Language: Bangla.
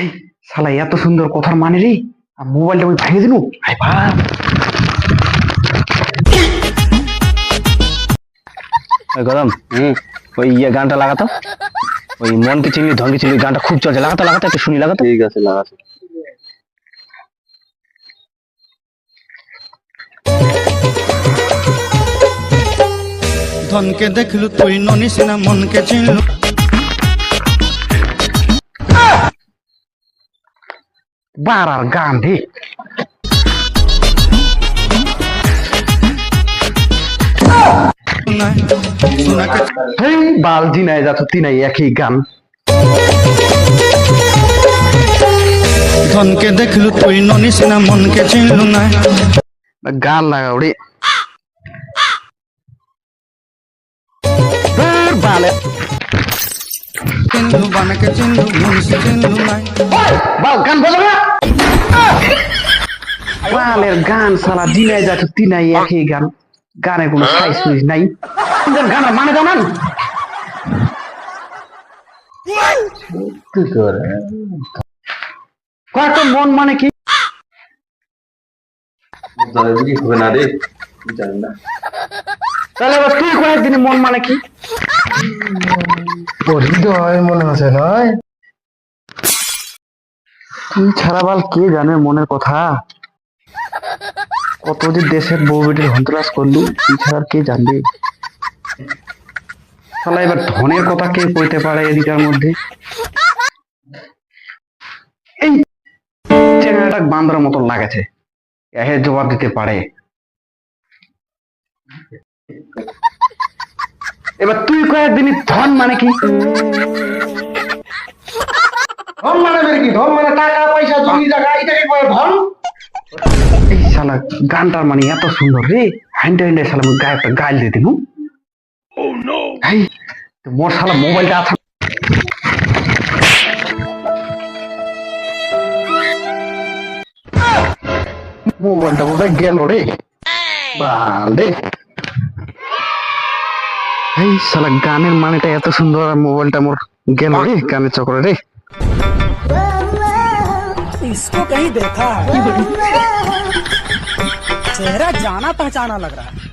এই শালা এত সুন্দর কথার মানে রে। আর মোবাইলটা আমি ভেঙে দিনু? ওই গরম ওই ইয়ে গানটা লাগাতো? ওই মনকে চিনলি ধনকে চিনলি গানটা খুব চলছে। লাগাতো লাগাতো একটু শুনি লাগাতো? ঠিক আছে লাগাচ্ছি ধনকে দেখলু তুই ননিস না মনকে চিনলু। বার আর গান রে না সোনাকে হেই নাই একই গান। ধনকে দেখলু তুই ননিস না মনকে চিনলু না। গান লাগাও রে। বালে চিনলু বানাকে চিনলু মনিস চিনলু না বাল, গান বলো না। বালের গান সালা দিনাই যাচ্ছ, তিনাই একই গান। গানে কোনো সাইজ সুইজ নাই। গানের মানে জানান কি করে কয়েকটা মন মানে কি? তাহলে তুই কয়েকদিন মন মানে কি? হৃদয় মনে আছে নয় তুই ছাড়া বাল, কে জানে মনের কথা? কত যে দেশের বউ বেটির হন্তরাজ করলু তুই ছাড়া কে জানবে? শালা এবার ধনের কথা কে কইতে পারে এদিকার মধ্যে? এই চেহারাটা বান্দরের মতো লাগেছে। এহে জবাব দিতে পারে। এবার তুই কয়েকদিন ধন মানে কি? ধন মানে বের কি? ধন মানে টাকা পয়সা জমি জায়গা এটাকে বলে ধন। এই শালা গানটার মানে এত সুন্দর রে। হাইন্ডা হাইন্ডা শালা গায়ে একটা গাইল দিয়ে দিনু এই মোর শালা মোবাইলটা আছে। মোবাইলটা বোধহয় গেল রে। বাল রে এই শালা গানের মানেটা এত সুন্দর আর মোবাইলটা মোর গেল রে গানের চক্রে রে इसको कहीं देखा है चेहरा जाना पहचाना लग रहा है